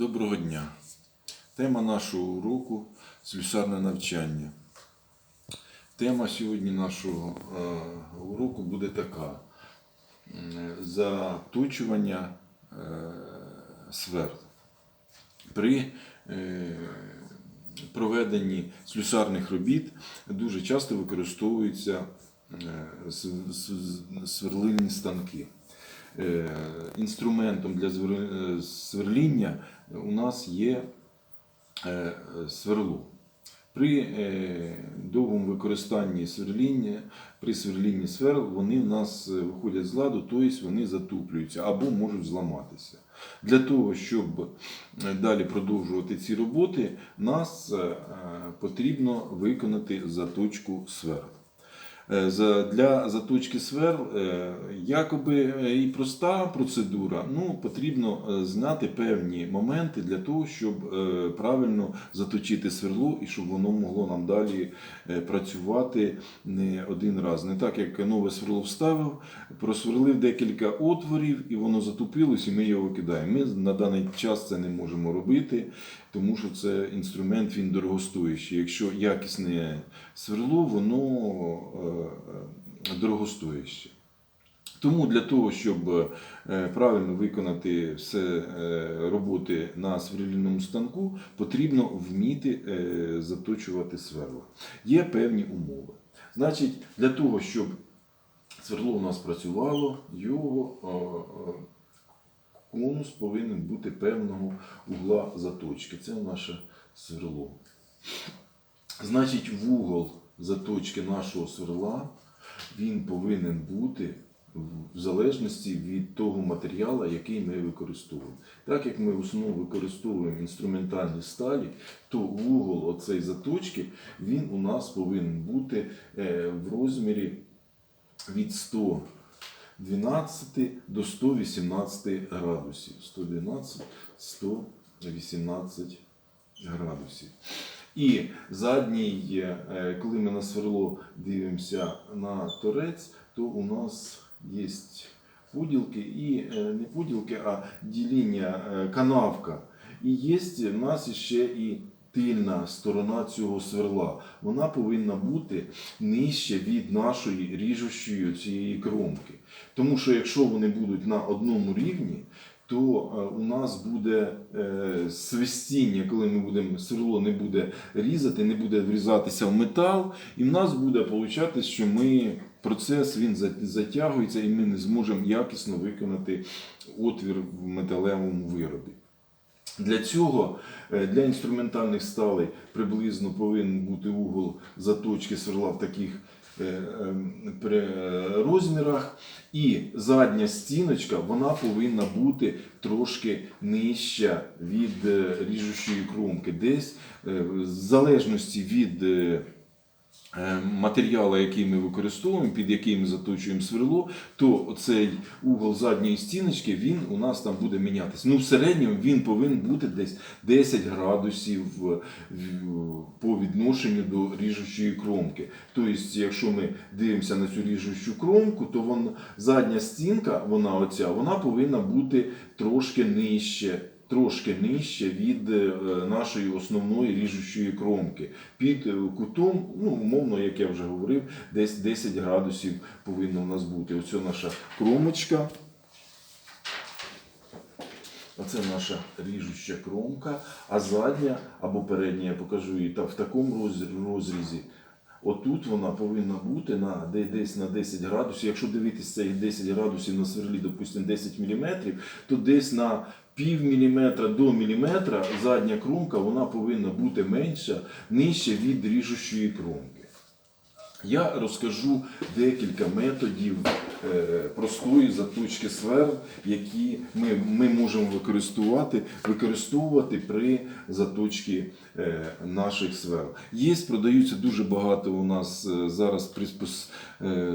Доброго дня. Тема нашого уроку слюсарне навчання. Тема сьогодні нашого е, уроку буде така: заточування е, сверд. При е, проведенні слюсарних робіт дуже часто використовуються с- с- сверлильні станки. Е, Інструментом для е, сверління у нас є е, сверло. При довгому використанні сверління, при сверлінні сверл вони в нас виходять з ладу, тобто вони затуплюються або можуть зламатися. Для того, щоб далі продовжувати ці роботи, нас потрібно виконати заточку сверл. Е, Для заточки сверл е, якоби е, і проста процедура, ну потрібно знати певні моменти для того, щоб правильно заточити сверло і щоб воно могло нам далі працювати не один раз. Не так, як нове сверло вставив, просверлив декілька отворів і воно затупилось, і ми його викидаємо. Ми на даний час це не можемо робити, тому що це інструмент він дорогостоящий. Якщо якісне сверло, воно е, е, дорогостояще. Тому для того, щоб е, правильно виконати все роботи на сверлільному станку, потрібно вміти заточувати сверла. Є певні умови. Значить, для того, щоб сверло у нас працювало, його конус повинен бути певного угла заточки. Це наше сверло. Значить, вугол заточки нашого сверла він повинен бути в залежності від того матеріалу, який ми використовуємо. Так як ми в основному використовуємо інструментальні сталі, то вугол оцей заточки він у нас повинен бути е, в розмірі від 112 до 118 градусів. 112 118 градусів. І задній, е, коли ми на сверло дивимося на торець, то у нас є поділки і е, не поділки, а діління, е, канавка. І є в нас ще і тильна сторона цього сверла. Вона повинна бути нижче від нашої ріжущої цієї кромки. Тому що якщо вони будуть на одному рівні, то е, у нас буде е, свистіння, коли ми будемо сверло не буде різати, не буде врізатися в метал, і в нас буде получатись, що ми процес він затягується, і ми не зможемо якісно виконати отвір в металевому виробі. Для цього, е, для інструментальних сталей приблизно повинен бути угол заточки сверла в таких е, ем, е, розмірах. І задня стіночка вона повинна бути трошки нижча від ріжучої кромки. Десь в залежності від е, е, який ми використовуємо, під який ми заточуємо сверло, то цей угол задньої стіночки він у нас там буде мінятися. Ну, в середньому він повинен бути десь 10 градусів е, по відношенню до ріжучої кромки. Тобто, якщо ми дивимося на цю ріжучу кромку, то вон, задня стінка, вона оця, вона повинна бути трошки нижче. Трошки нижче від е, нашої основної ріжучої кромки. Під е, кутом, ну, умовно, як я вже говорив, десь 10 градусів повинно у нас бути. Оце наша кромочка. Оце наша ріжуча кромка, а задня або передня, я покажу її та в такому розрізі. Отут вона повинна бути на десь на 10 градусів. Якщо дивитися цих 10 градусів на сверлі, допустимо, 10 мм, то десь на пів міліметра до міліметра задня кромка вона повинна бути менша, нижче від ріжучої кромки. Я розкажу декілька методів простої заточки сверл, які ми, ми можемо використовувати, використовувати при заточці е, наших сверл. Є, продаються дуже багато у нас е, зараз приспос, е,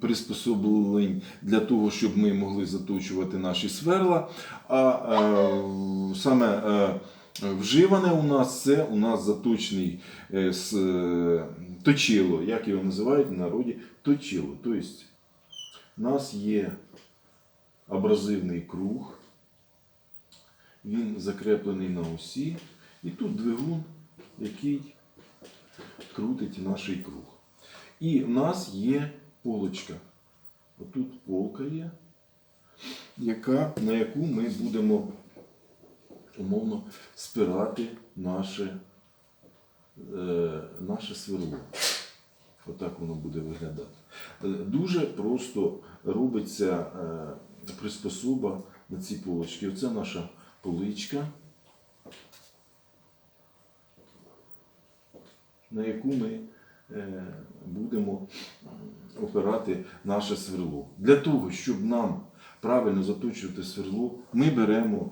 приспособлень для того, щоб ми могли заточувати наші сверла. А е, саме е, Вживане у нас це у нас заточний е, е, точило, як його називають в народі точило. Тобто у нас є абразивний круг, він закреплений на осі. І тут двигун, який крутить наш круг. І в нас є полочка. Отут полка є, яка, на яку ми будемо умовно спирати наше, е, наше сверло. Отак воно буде виглядати. Е, Дуже просто робиться е, приспособа на ці полочки. Оце наша поличка, на яку ми е, будемо опирати наше сверло. Для того, щоб нам правильно заточувати сверло, ми беремо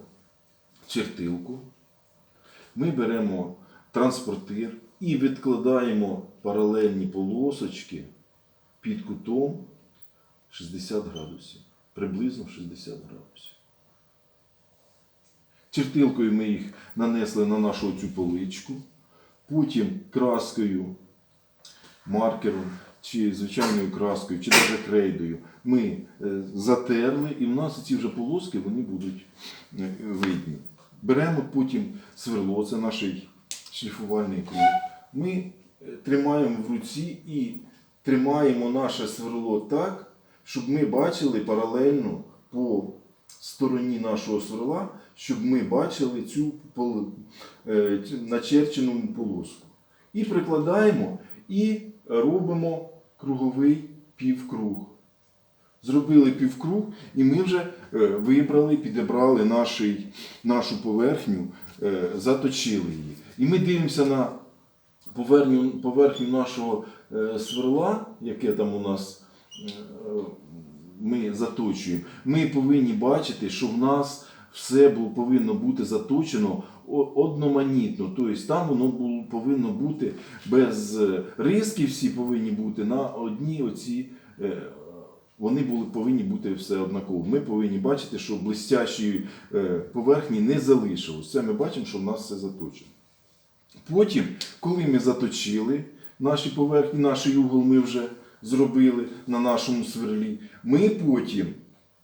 чертилку, ми беремо транспортир і відкладаємо паралельні полосочки під кутом 60 градусів. Приблизно 60 градусів. Чертилкою ми їх нанесли на нашу цю поличку, потім краскою, маркером чи звичайною краскою, чи навіть крейдою ми е, затерли, і в нас ці вже полоски вони будуть е, видні. Беремо потім сверло, це наш шліфувальний круг. Ми е, тримаємо в руці і тримаємо наше сверло так, щоб ми бачили паралельно по стороні нашого сверла, щоб ми бачили цю е, начерчену полоску. І прикладаємо і робимо круговий півкруг. Зробили півкруг, і ми вже е, вибрали, підібрали нашу поверхню, заточили її. І ми дивимося на поверхню, поверхню нашого е, сверла, яке там у нас е, ми заточуємо. Ми повинні бачити, що в нас все повинно бути заточено одноманітно. Тобто там воно повинно бути без е, всі повинні бути на одній оці. Вони були, повинні бути все однаково. Ми повинні бачити, що блистящої е, поверхні не залишилось. Це ми бачимо, що в нас все заточено. Потім, коли ми заточили наші поверхні, наш угол ми вже зробили на нашому сверлі, ми потім,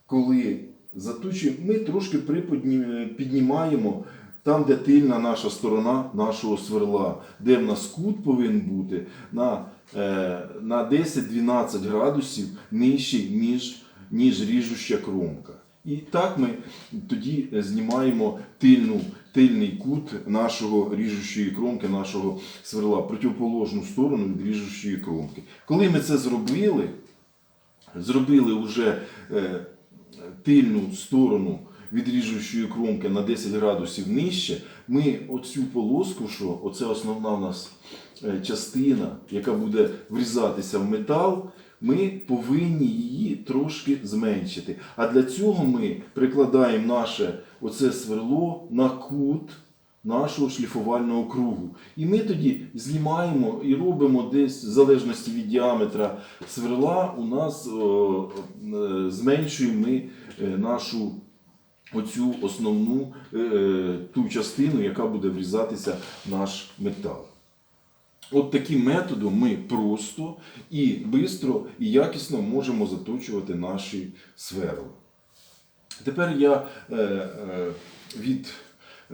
коли заточуємо, ми трошки піднімаємо там, де тильна наша сторона нашого сверла, де в нас кут повинен бути на, е, на 10-12 градусів нижчий, ніж, ніж ріжуща кромка. І так ми тоді знімаємо тильну, тильний кут нашого ріжущої кромки, нашого сверла, противоположну сторону від ріжущої кромки. Коли ми це зробили, зробили вже е, тильну сторону від ріжущої кромки на 10 градусів нижче, ми оцю полоску, що оце основна у нас е, частина, яка буде врізатися в метал, ми повинні її трошки зменшити. А для цього ми прикладаємо наше оце сверло на кут нашого шліфувального кругу. І ми тоді знімаємо і робимо десь, в залежності від діаметра сверла, у нас о, е, зменшуємо ми е, нашу оцю основну е, е, ту частину, яка буде врізатися в наш метал. От таким методом ми просто і швидко і якісно можемо заточувати наші сверла. Тепер я е, е, від,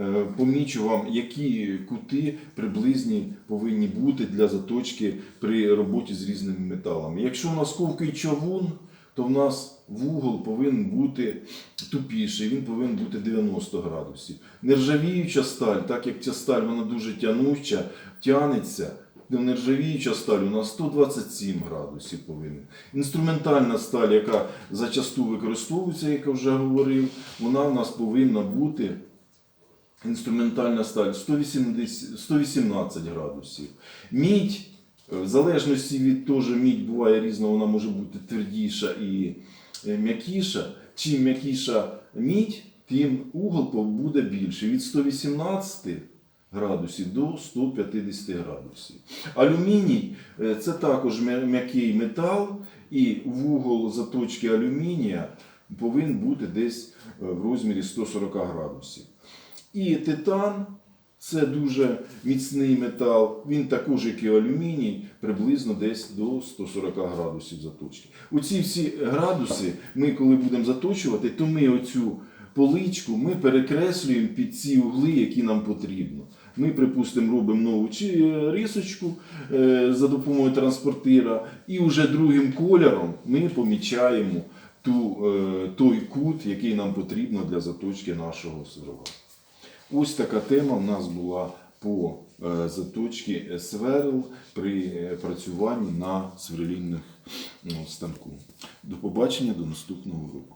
е, помічу вам, які кути приблизні повинні бути для заточки при роботі з різними металами. Якщо у нас ковкий човун, то в нас вугол повинен бути тупіший, він повинен бути 90 градусів. Нержавіюча сталь, так як ця сталь вона дуже тянуча, тянеться. Нержавіюча сталь у нас 127 градусів повинна. Інструментальна сталь, яка зачасту використовується, як я вже говорив, вона у нас повинна бути інструментальна сталь 180, 118 градусів. Мідь, е, в залежності від того, мідь буває різна, вона може бути твердіша і е, м'якіша. Чим м'якіша мідь, тим угол буде більше. Від 118 градусів до 150 градусів. Алюміній е, це також м'який метал, і вугол заточки алюмінія повинен бути десь е, в розмірі 140 градусів. І титан це дуже міцний метал. Він також, як і алюміній, приблизно десь до 140 градусів заточки. Оці всі градуси, ми коли будемо заточувати, то ми оцю поличку ми перекреслюємо під ці угли, які нам потрібно. Ми, припустимо, робимо нову е, рисочку е, за допомогою транспортира, і вже другим кольором ми помічаємо ту, е, той кут, який нам потрібно для заточки нашого сверла. Ось така тема в нас була по заточці сверл при працюванні на сверлільних ну, станку. До побачення, до наступного року.